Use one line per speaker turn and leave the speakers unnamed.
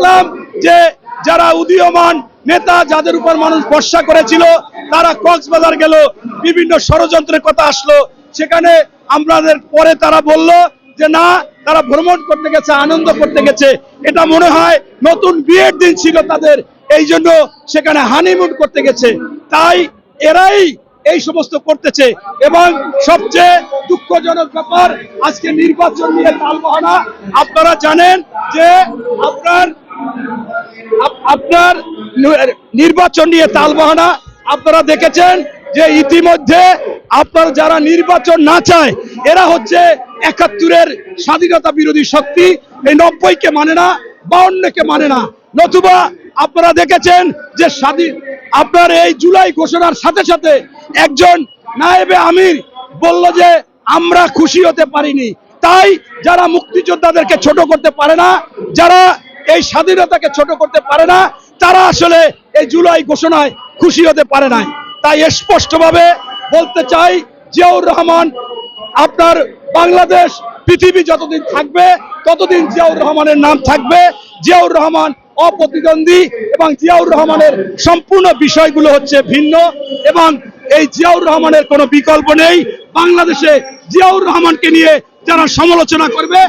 দেখলাম যে যারা উদীয়মান নেতা যাদের উপর মানুষ ভরসা করেছিল, তারা কক্সবাজার গেল, বিভিন্ন ষড়যন্ত্রের কথা আসলো। সেখানে আমাদের পরে তারা বলল যে, না, তারা ভ্রমণ করতে গেছে, আনন্দ করতে গেছে। এটা মনে হয় নতুন বিয়ের দিন ছিল তাদের, এই জন্য সেখানে হানিমুন করতে গেছে। তাই এরাই এই সমস্ত করতেছে। এবং সবচেয়ে দুঃখজনক ব্যাপার, আজকে নির্বাচন নিয়ে তালবাহানা। আপনারা জানেন যে আপনার আপ- আপনার নির্বাচন নিয়ে তালবাহানা। আপনারা দেখেছেন যে ইতিমধ্যে আপনার যারা নির্বাচন না চায়, এরা হচ্ছে একাত্তরের স্বাধীনতা বিরোধী শক্তি। এই নব্বইকে মানে না, বাউন্নকে মানে না। নতুবা আপনারা দেখেছেন যে স্বাধীন আপনার এই জুলাই ঘোষণার সাথে সাথে একজন নায়েবে আমির বলল যে, আমরা খুশি হতে পারিনি। তাই যারা মুক্তিযোদ্ধাদেরকে ছোট করতে পারে না, যারা এই স্বাধীনতাকে ছোট করতে পারে না। তারা আসলে এই জুলাই ঘোষণায় খুশি হতে পারে না তাই স্পষ্টভাবে বলতে চাই, জিয়াউর রহমান, আপনার বাংলাদেশ, পৃথিবী যতদিন থাকবে, ততদিন জিয়াউর রহমানের নাম থাকবে। জিয়াউর রহমান অপ্রতিদ্বন্দ্বী এবং জিয়াউর রহমানের সম্পূর্ণ বিষয়গুলো হচ্ছে ভিন্ন এবং এই জিয়াউর রহমানের কোনো বিকল্প নেই। বাংলাদেশে জিয়াউর রহমানকে নিয়ে যারা সমালোচনা করবে